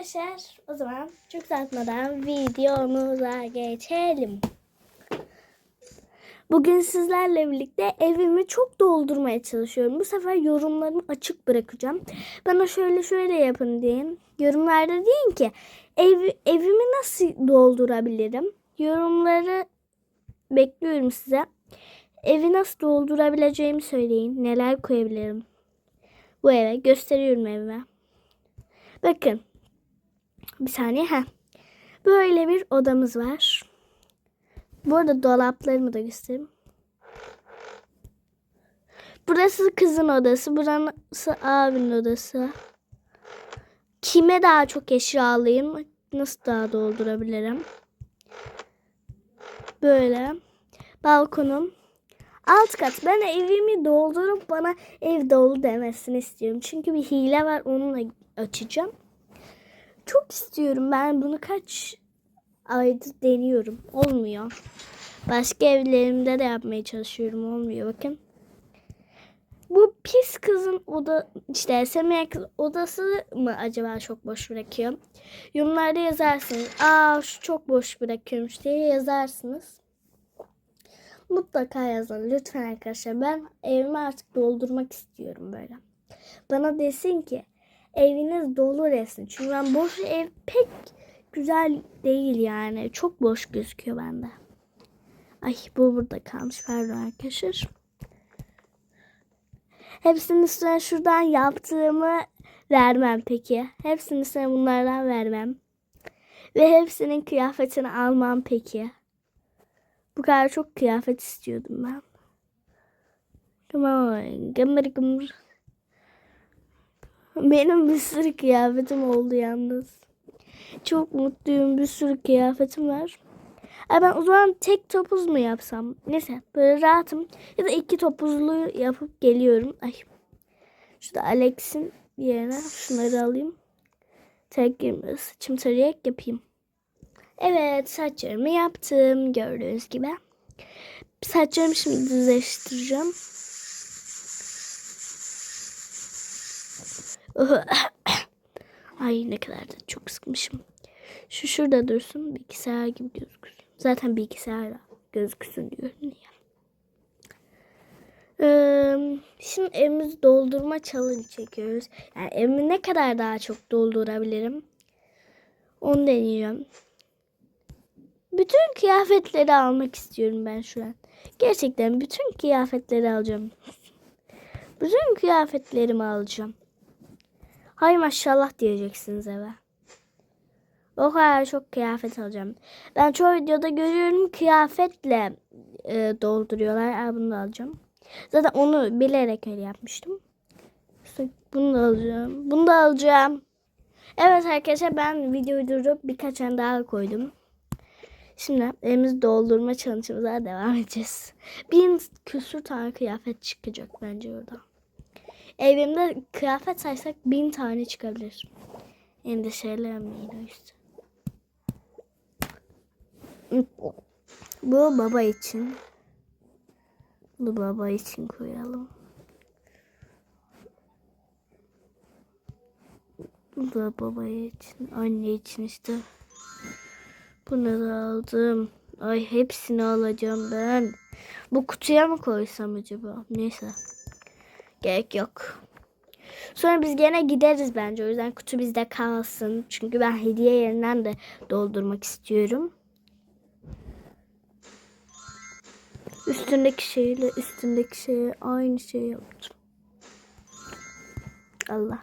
Arkadaşlar o zaman çok uzatmadan videomuza geçelim. Bugün sizlerle birlikte evimi çok doldurmaya çalışıyorum. Bu sefer yorumlarımı açık bırakacağım. Bana şöyle şöyle yapın deyin. Yorumlarda deyin ki ev, evimi nasıl doldurabilirim? Yorumları bekliyorum size. Evi nasıl doldurabileceğimi söyleyin. Neler koyabilirim bu eve. Gösteriyorum evime. Bakın. Bir saniye. ha. Böyle bir odamız var. Bu arada dolaplarımı da göstereyim. Burası kızın odası. Burası abinin odası. Kime daha çok eşya alayım? Nasıl daha doldurabilirim? Böyle. Balkonum. Alt kat. Ben evimi doldurup bana ev dolu demesini istiyorum. Çünkü bir hile var onunla açacağım. Çok istiyorum ben bunu kaç aydır deniyorum. Olmuyor. Başka evlerimde de yapmaya çalışıyorum. Olmuyor bakın. Bu pis kızın oda işte Semih kız odası mı acaba çok boş bırakıyor? Yorumlarda yazarsınız. Aa şu çok boş bırakıyormuş diye yazarsınız. Mutlaka yazın lütfen arkadaşlar. Ben evimi artık doldurmak istiyorum böyle. Bana desin ki eviniz dolu desin. Çünkü ben boş ev pek güzel değil yani. Çok boş gözüküyor bende. Ay bu burada kalmış. Pardon arkadaşlar. Hepsinin üstüne şuradan yaptığımı vermem peki. Hepsinin üstüne bunlardan vermem. Ve hepsinin kıyafetini almam peki. Bu kadar çok kıyafet istiyordum ben. Come on. Gımır gımır. Benim bir sürü kıyafetim oldu yalnız. Çok mutluyum. Bir sürü kıyafetim var. Ay ben o zaman tek topuz mu yapsam? Neyse böyle rahatım. Ya da iki topuzlu yapıp geliyorum. Ay. Şurada Alex'in yerine şunları alayım. Tek saçım tarayarak yapayım. Evet saçlarımı yaptım gördüğünüz gibi. Saçlarımı şimdi düzleştireceğim. Ay ne kadar da çok sıkmışım. Şu şurada dursun bilgisayar gibi gözüksün. Zaten bilgisayar gözüksün diyorum ya. Ee, şimdi evimizi doldurma challenge çekiyoruz. Yani evimi ne kadar daha çok doldurabilirim? Onu deneyeceğim. Bütün kıyafetleri almak istiyorum ben şu an. Gerçekten bütün kıyafetleri alacağım. Bütün kıyafetlerimi alacağım. Hay maşallah diyeceksiniz eve. O kadar çok kıyafet alacağım. Ben çoğu videoda görüyorum kıyafetle e, dolduruyorlar. Aa, bunu da alacağım. Zaten onu bilerek öyle yapmıştım. Bunu da alacağım. Bunu da alacağım. Evet arkadaşlar ben videoyu durdurup birkaç tane daha koydum. Şimdi elimizi doldurma challenge'ımıza devam edeceğiz. Bin küsur tane kıyafet çıkacak bence orada. Evimde kıyafet saysak bin tane çıkabilir. Endişelenmeyin o yüzden. Bu baba için. Bu baba için koyalım. Bu da baba için. Anne için işte. Bunu da aldım. Ay hepsini alacağım ben. Bu kutuya mı koysam acaba? Neyse. Gerek yok. Sonra biz gene gideriz bence. O yüzden kutu bizde kalsın. Çünkü ben hediye yerinden de doldurmak istiyorum. Üstündeki şeyle üstündeki şeye aynı şey yaptım. Allah.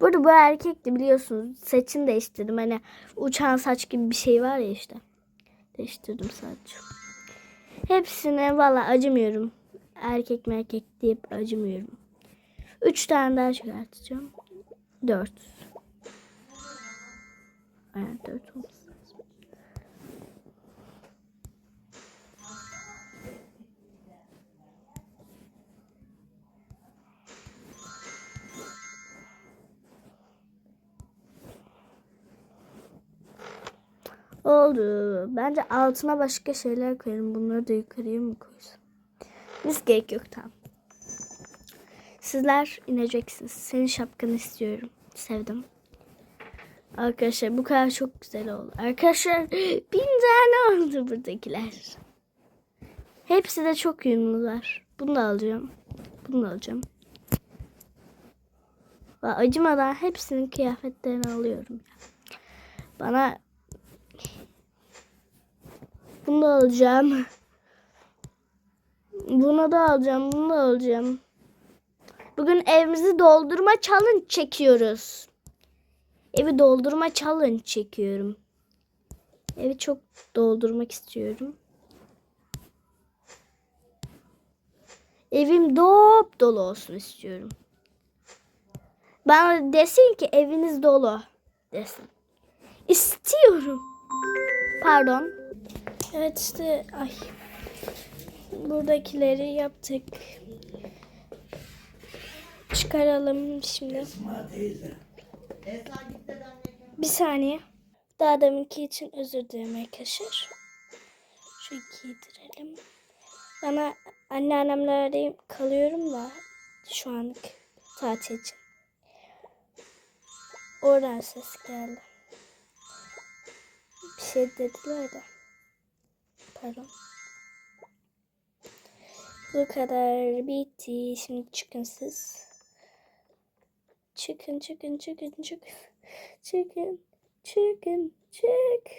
Burada bu erkekti biliyorsunuz. Saçını değiştirdim. Hani uçan saç gibi bir şey var ya işte. Değiştirdim sadece. Hepsine valla acımıyorum. Erkek merkek deyip acımıyorum. Üç tane daha çıkartacağım. Dört. Evet dört olsun. Oldu. Bence altına başka şeyler koyalım. Bunları da yukarıya mı koysam? Biz gerek yok tamam. Sizler ineceksiniz. Senin şapkanı istiyorum. Sevdim. Arkadaşlar bu kadar çok güzel oldu. Arkadaşlar bin tane oldu buradakiler. Hepsi de çok uyumlular. Bunu da alacağım. Bunu da alacağım. Ve acımadan hepsinin kıyafetlerini alıyorum. Bana bunu da alacağım. Bunu da alacağım. Bunu da alacağım. Bugün evimizi doldurma challenge çekiyoruz. Evi doldurma challenge çekiyorum. Evi çok doldurmak istiyorum. Evim dop dolu olsun istiyorum. Bana desin ki eviniz dolu desin. İstiyorum. Pardon. Evet işte ay. Buradakileri yaptık. Çıkaralım şimdi. Bir saniye. Daha deminki için özür dilerim arkadaşlar. Şu giydirelim. Bana anneannemlerdeyim kalıyorum da şu anlık tatil için. Oradan ses geldi. Bir şey dediler de. Pardon. Bu kadar bitti. Şimdi çıkın siz. Çıkın çıkın çıkın çıkın. Çıkın çıkın çık.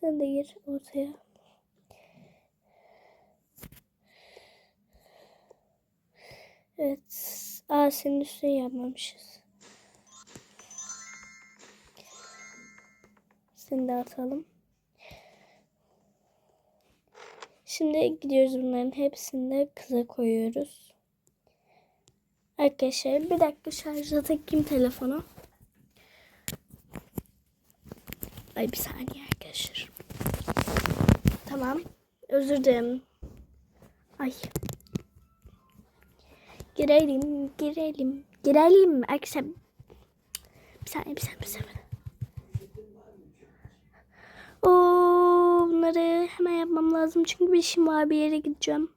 Sen de gir ortaya. Evet. Aa senin üstüne yapmamışız. Seni de atalım. Şimdi gidiyoruz bunların hepsini de kıza koyuyoruz. Arkadaşlar bir dakika şarja takayım telefonu. Ay bir saniye arkadaşlar. Tamam. Özür dilerim. Ay. Girelim, girelim, girelim. Arkadaşlar bir saniye, bir saniye, bir saniye. Lazım çünkü bir işim var bir yere gideceğim.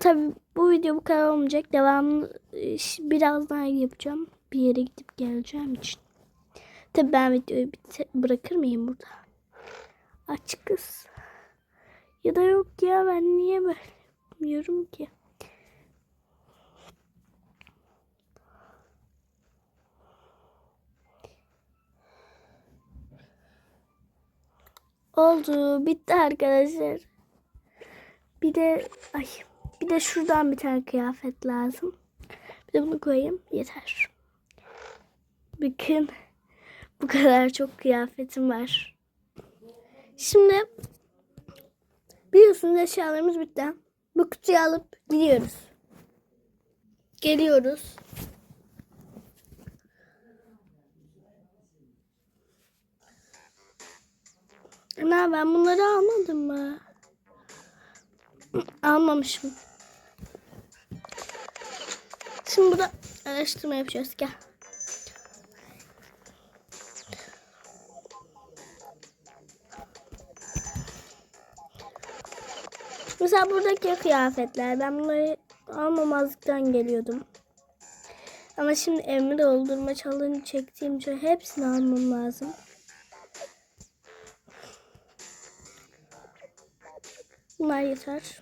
Tabii bu video bu kadar olmayacak. Devamlı e, biraz daha yapacağım. Bir yere gidip geleceğim için. Tabii ben videoyu bırakır mıyım burada? Aç kız. Ya da yok ya ben niye böyle yapmıyorum ki? Oldu. Bitti arkadaşlar. Bir de ay bir de şuradan bir tane kıyafet lazım. Bir de bunu koyayım. Yeter. Bakın bu kadar çok kıyafetim var. Şimdi biliyorsunuz eşyalarımız bitti. Bu kutuyu alıp gidiyoruz. Geliyoruz. Ana ben bunları almadım mı? Almamışım. Şimdi burada araştırma yapacağız. Gel. Mesela buradaki kıyafetler. Ben bunları almamazlıktan geliyordum. Ama şimdi evimi doldurma challenge çektiğim için hepsini almam lazım. Bunlar yeter.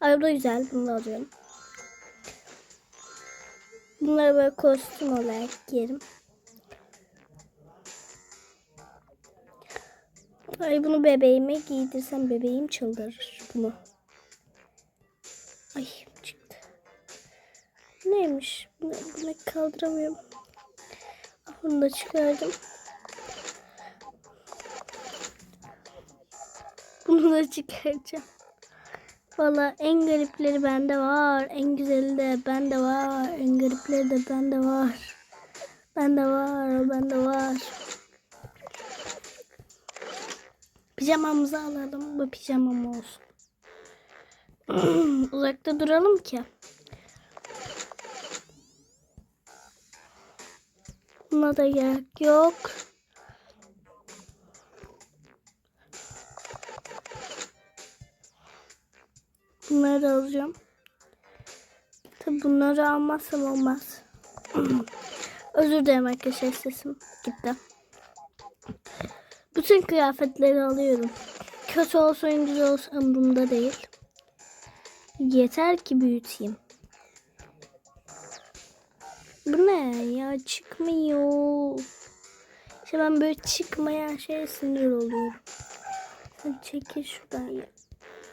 Da güzel. Bunu alıyorum. Bunları böyle kostüm olarak giyerim. Ay bunu bebeğime giydirsem bebeğim çıldırır bunu. Ay çıktı. Neymiş? Bunu, bunu kaldıramıyorum. Bunu da çıkardım. Bunu da çıkaracağım. Valla en garipleri bende var. En güzeli de bende var. En garipleri de bende var. Bende var. Bende var. Pijamamızı alalım. Bu pijamam olsun. Uzakta duralım ki. Buna da gerek yok. Bunları da alacağım. Tabi bunları almazsam olmaz. Özür dilerim arkadaşlar sesim gitti. Bütün kıyafetleri alıyorum. Kötü olsun güzel olsun umurumda değil. Yeter ki büyüteyim. Bu ne ya çıkmıyor. İşte ben böyle çıkmayan şeye sinir oluyorum. Sen çekil şuradan ya.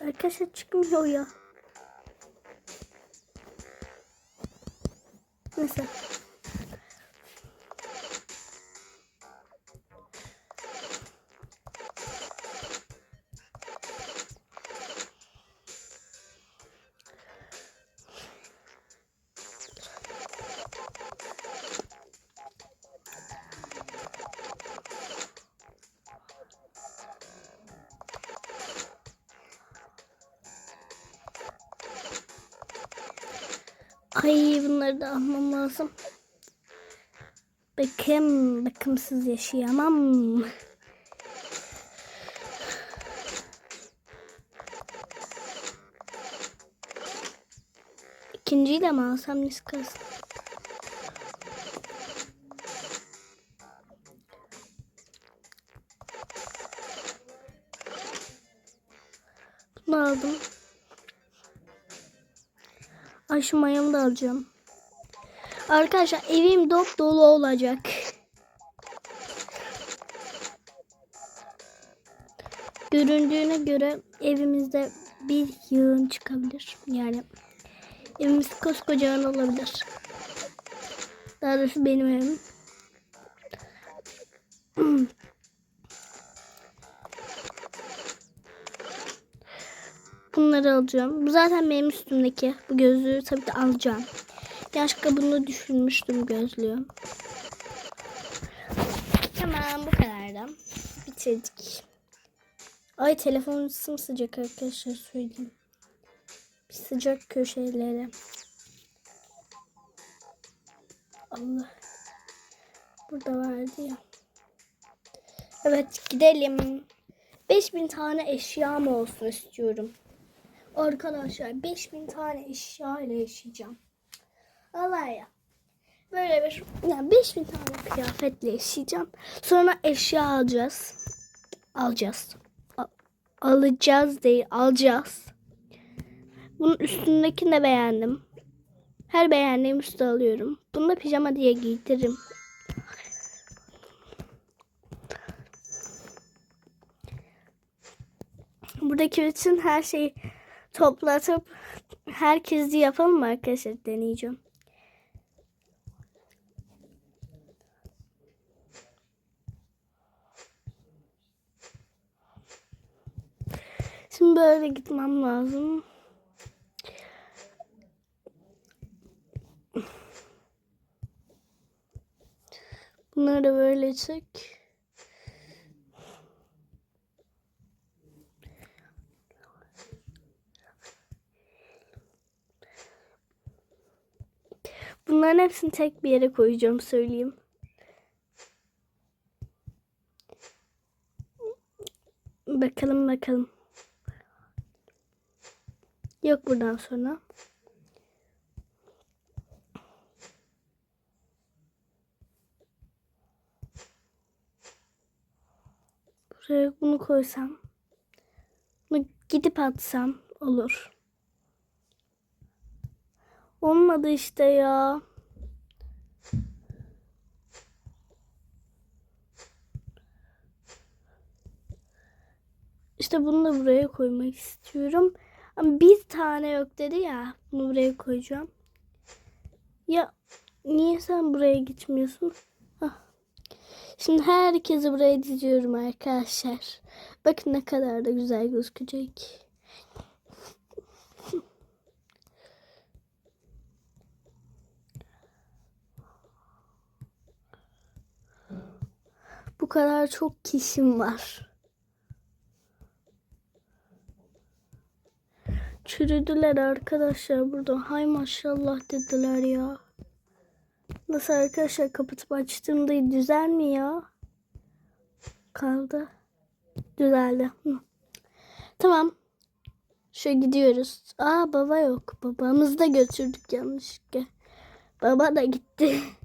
Arkadaşlar çıkmıyor ya. Neyse. Ay bunları da almam lazım. Bakım, bakımsız yaşayamam. İkinciyi de mi alsam Niskas? Bunu aldım. Ay şu mayamı da alacağım. Arkadaşlar evim dop dolu olacak. Göründüğüne göre evimizde bir yığın çıkabilir. Yani evimiz koskocaman olabilir. Daha doğrusu benim evim. Bunları alacağım. Bu zaten benim üstümdeki. Bu gözlüğü tabii ki alacağım. Yanlışlıkla bunu düşürmüştüm gözlüğü. Tamam bu kadar da. Bitirdik. Ay telefon sımsıcak arkadaşlar söyleyeyim. Bir sıcak köşeleri. Allah. Burada vardı ya. Evet gidelim. 5000 tane eşyam olsun istiyorum. Arkadaşlar 5000 tane eşya ile yaşayacağım. Allah ya. Böyle bir yani 5000 tane kıyafetle yaşayacağım. Sonra eşya alacağız. Alacağız. A- alacağız değil, alacağız. Bunun üstündekini de beğendim. Her beğendiğim üstü alıyorum. Bunu da pijama diye giydiririm. Buradaki bütün her şeyi toplatıp herkesi yapalım mı arkadaşlar? Deneyeceğim. Şimdi böyle gitmem lazım. Bunları da böyle çek. Bunların hepsini tek bir yere koyacağım söyleyeyim. Bakalım bakalım. Yok buradan sonra. Buraya bunu koysam. Bunu gidip atsam olur. Olmadı işte ya. İşte bunu da buraya koymak istiyorum. Ama bir tane yok dedi ya. Bunu buraya koyacağım. Ya niye sen buraya gitmiyorsun? Şimdi herkesi buraya diziyorum arkadaşlar. Bakın ne kadar da güzel gözükecek. Bu kadar çok kişim var. Çürüdüler arkadaşlar burada. Hay maşallah dediler ya. Nasıl arkadaşlar kapatıp açtığımda düzelmiyor. Kaldı. Düzeldi. Hı. Tamam. Şöyle gidiyoruz. Aa baba yok. Babamızı da götürdük yanlışlıkla. Baba da gitti.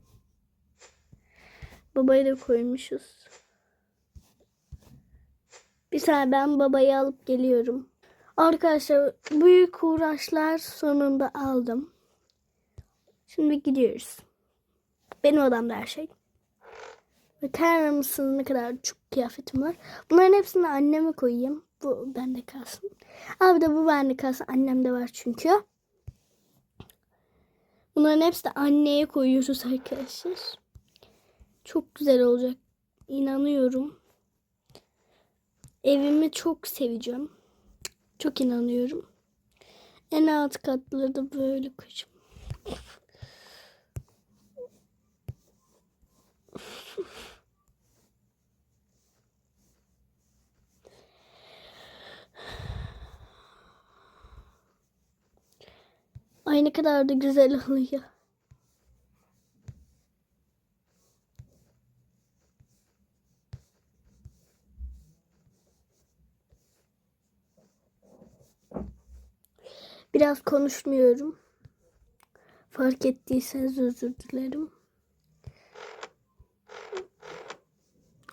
Babayı da koymuşuz. Bir saniye ben babayı alıp geliyorum. Arkadaşlar büyük uğraşlar sonunda aldım. Şimdi gidiyoruz. Benim odamda her şey. Bakar mısınız ne kadar çok kıyafetim var. Bunların hepsini anneme koyayım. Bu bende kalsın. Abi de bu bende kalsın. Annemde var çünkü. Bunların hepsi de anneye koyuyoruz arkadaşlar. Çok güzel olacak. İnanıyorum. Evimi çok seveceğim. Çok inanıyorum. En alt katları da böyle koyacağım. Ay ne kadar da güzel oluyor. Biraz konuşmuyorum. Fark ettiyseniz özür dilerim.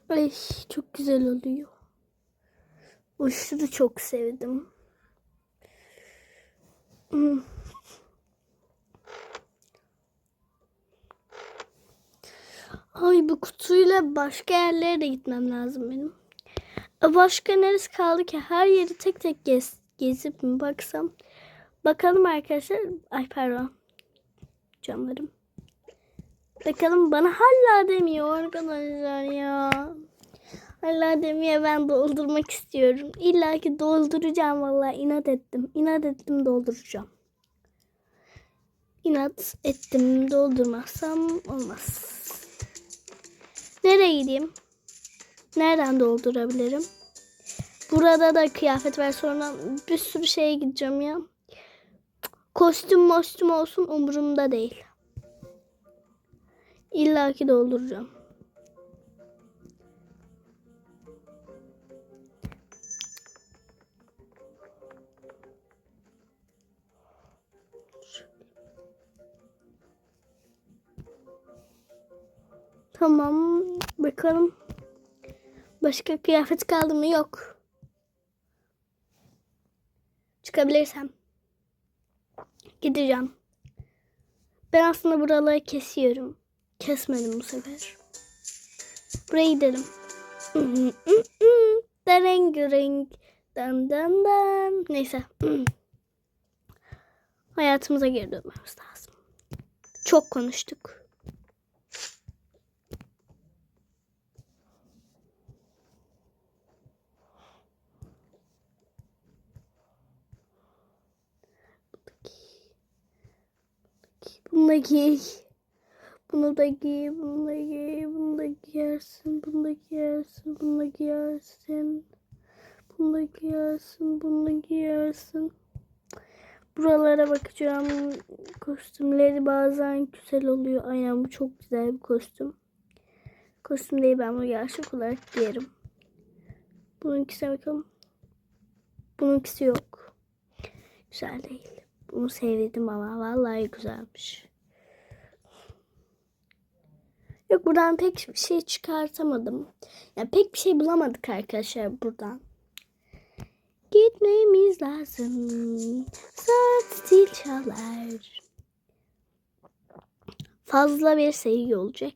Ay çok güzel oluyor. Aşırı çok sevdim. Hmm. Ay bu kutuyla başka yerlere de gitmem lazım benim. Başka neresi kaldı ki? Her yeri tek tek gez, gezip mi baksam? Bakalım arkadaşlar. Ay pardon. Canlarım. Bakalım bana hala demiyor arkadaşlar ya. Hala demiyor ben doldurmak istiyorum. İlla ki dolduracağım vallahi inat ettim. İnat ettim dolduracağım. İnat ettim doldurmazsam olmaz. Nereye gideyim? Nereden doldurabilirim? Burada da kıyafet var sonra bir sürü şeye gideceğim ya. Kostüm mostüm olsun umurumda değil. İlla ki dolduracağım. Tamam bakalım. Başka kıyafet kaldı mı? Yok. Çıkabilirsem. Gideceğim. Ben aslında buraları kesiyorum. Kesmedim bu sefer. Buraya gidelim. Dereng renk. Dan dan dan. Neyse. Hayatımıza geri dönmemiz lazım. Çok konuştuk. Bunu da giy. Bunu da giy, bunu da giy, bunu da giyersin, bunu da giyersin, bunu da giyersin. Bunu da giyersin, bunu da giyersin. Buralara bakacağım. Kostümleri bazen güzel oluyor. Aynen bu çok güzel bir kostüm. Kostüm değil ben bunu gerçek olarak giyerim. Bununkisine bakalım. Bununkisi yok. Güzel değil. Bunu sevdim ama vallahi güzelmiş. Yok buradan pek bir şey çıkartamadım. Ya pek bir şey bulamadık arkadaşlar buradan. Gitmemiz lazım. Saat zil çalar. Fazla bir sevgi olacak.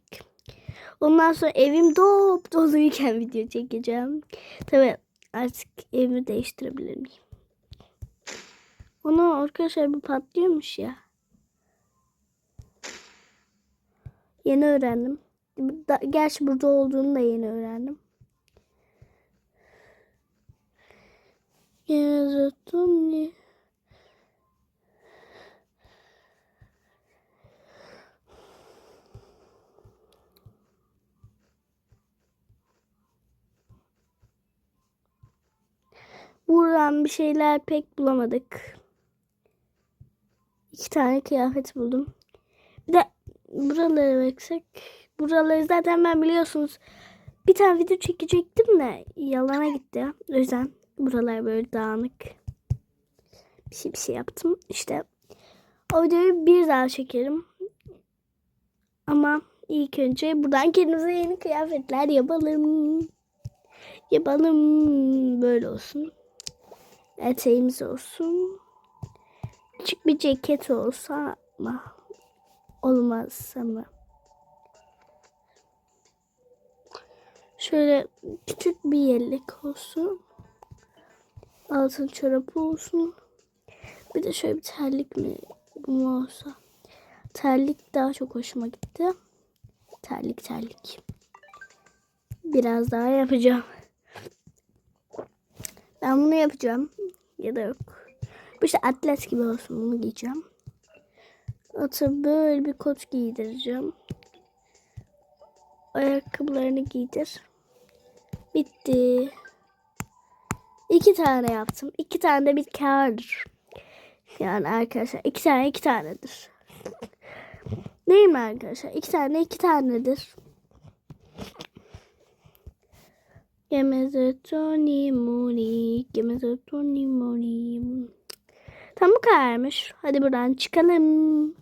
Ondan sonra evim dop doluyken video çekeceğim. Tabii artık evimi değiştirebilir miyim? Ona arkadaşlar bu patlıyormuş ya. Yeni öğrendim. Gerçi burada olduğunu da yeni öğrendim. Yazdım ne? Buradan bir şeyler pek bulamadık. İki tane kıyafet buldum. Bir de buralara baksak. Buraları zaten ben biliyorsunuz bir tane video çekecektim de yalana gitti. O yüzden buralar böyle dağınık. bir şey, bir şey yaptım. İşte o videoyu bir daha çekerim. Ama ilk önce buradan kendimize yeni kıyafetler yapalım. Yapalım. Böyle olsun. Eteğimiz olsun. Küçük bir ceket olsa ama olmaz ama. Şöyle küçük bir yelek olsun. Altın çorabı olsun. Bir de şöyle bir terlik mi mu olsa. Terlik daha çok hoşuma gitti. Terlik terlik. Biraz daha yapacağım. Ben bunu yapacağım. Ya da yok. Bu işte atlet gibi olsun bunu giyeceğim. Ata böyle bir kot giydireceğim. Ayakkabılarını giydir. Bitti. İki tane yaptım. İki tane de bir kârdır. Yani arkadaşlar iki tane iki tanedir. Değil mi arkadaşlar? İki tane iki tanedir. Gemeze Tony Mori, gemeze Tony Mori. Tam bu kadarmış. Hadi buradan çıkalım.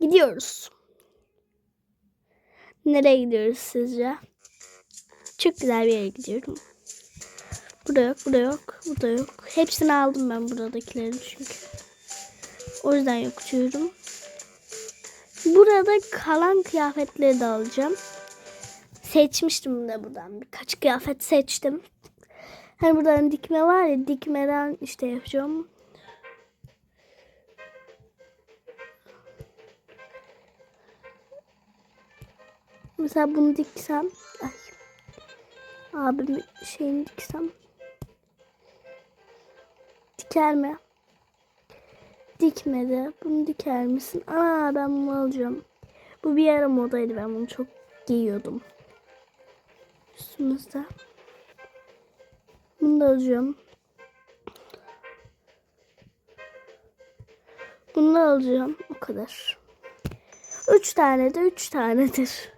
Gidiyoruz. Nereye gidiyoruz sizce? Çok güzel bir yere gidiyorum. Burada yok, burada yok, burada yok. Hepsini aldım ben buradakilerin çünkü. O yüzden yok diyorum. Burada kalan kıyafetleri de alacağım. Seçmiştim de buradan. Birkaç kıyafet seçtim. Hani buradan dikme var ya dikmeden işte yapacağım. Mesela bunu diksem. Ay. Abimin şeyini diksem. Diker mi? Dikmedi. Bunu diker misin? Aa ben bunu alacağım. Bu bir ara modaydı. Ben bunu çok giyiyordum. Üstümüzde. Bunu da alacağım. Bunu da alacağım. O kadar. Üç tane de üç tanedir.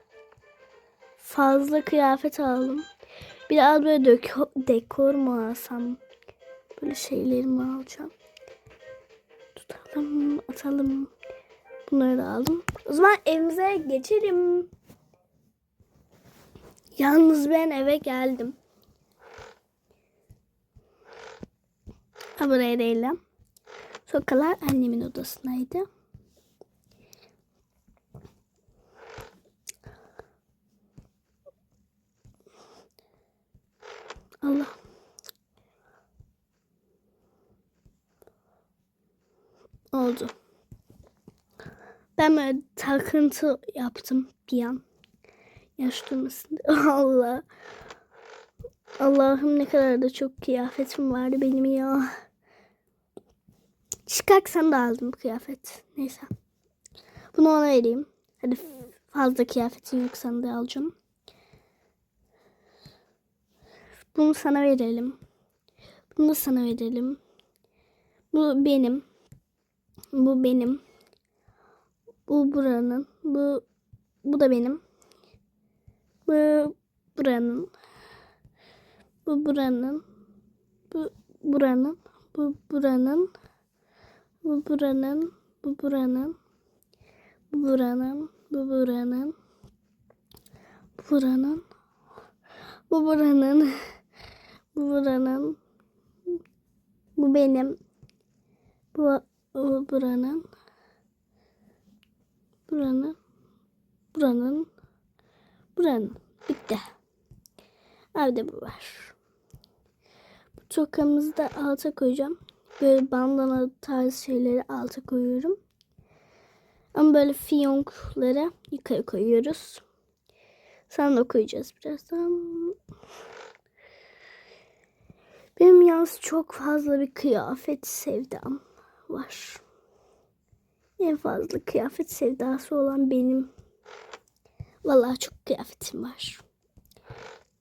Fazla kıyafet aldım. Biraz böyle deko, dekor mu alsam? Böyle şeylerimi alacağım. Tutalım, atalım. Bunları da aldım. O zaman evimize geçelim. Yalnız ben eve geldim. Ha buraya değil. Sokalar annemin odasındaydı. Allah. Oldu. Ben böyle takıntı yaptım bir an. Yaş durmasın. Allah. Allah'ım ne kadar da çok kıyafetim vardı benim ya. Çıkarsan da aldım kıyafet. Neyse. Bunu ona vereyim. Hadi fazla kıyafetin yok da alacağım. Bunu sana verelim. Bunu da sana verelim. Bu benim. Bu benim. Bu buranın. Bu bu da benim. Bu buranın. Bu buranın. Bu buranın. Bu buranın. Bu buranın. Bu buranın. Bu buranın. Bu buranın. Bu buranın. Bu buranın. Bu buranın. Bu benim. Bu, bu buranın. Buranın. Buranın. Buranın. Bitti. Evde bu var. Bu tokamızı da alta koyacağım. Böyle bandana tarzı şeyleri alta koyuyorum. Ama böyle fiyonkları yukarı koyuyoruz. Sana da koyacağız birazdan. Benim yalnız çok fazla bir kıyafet sevdam var. En fazla kıyafet sevdası olan benim. Vallahi çok kıyafetim var.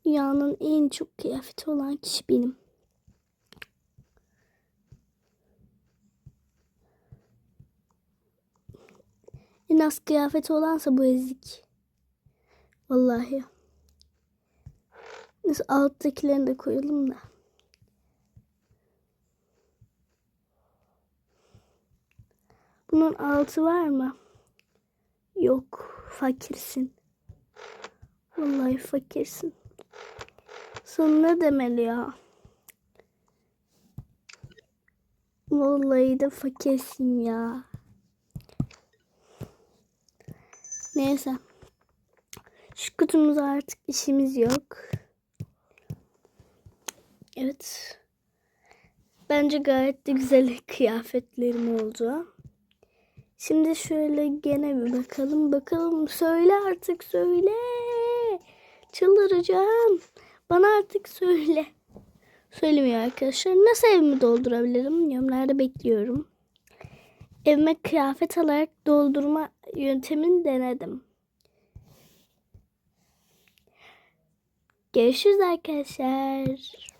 Dünyanın en çok kıyafeti olan kişi benim. En az kıyafeti olansa bu ezik. Vallahi. Neyse alttakilerini de koyalım da. Bunun altı var mı? Yok. Fakirsin. Vallahi fakirsin. Sana ne demeli ya? Vallahi de fakirsin ya. Neyse. Şu kutumuzda artık işimiz yok. Evet. Bence gayet de güzel kıyafetlerim oldu. Şimdi şöyle gene bir bakalım. Bakalım söyle artık söyle. Çıldıracağım. Bana artık söyle. Söylemiyor arkadaşlar. Nasıl evimi doldurabilirim? Yorumlarda bekliyorum. Evime kıyafet alarak doldurma yöntemini denedim. Görüşürüz arkadaşlar.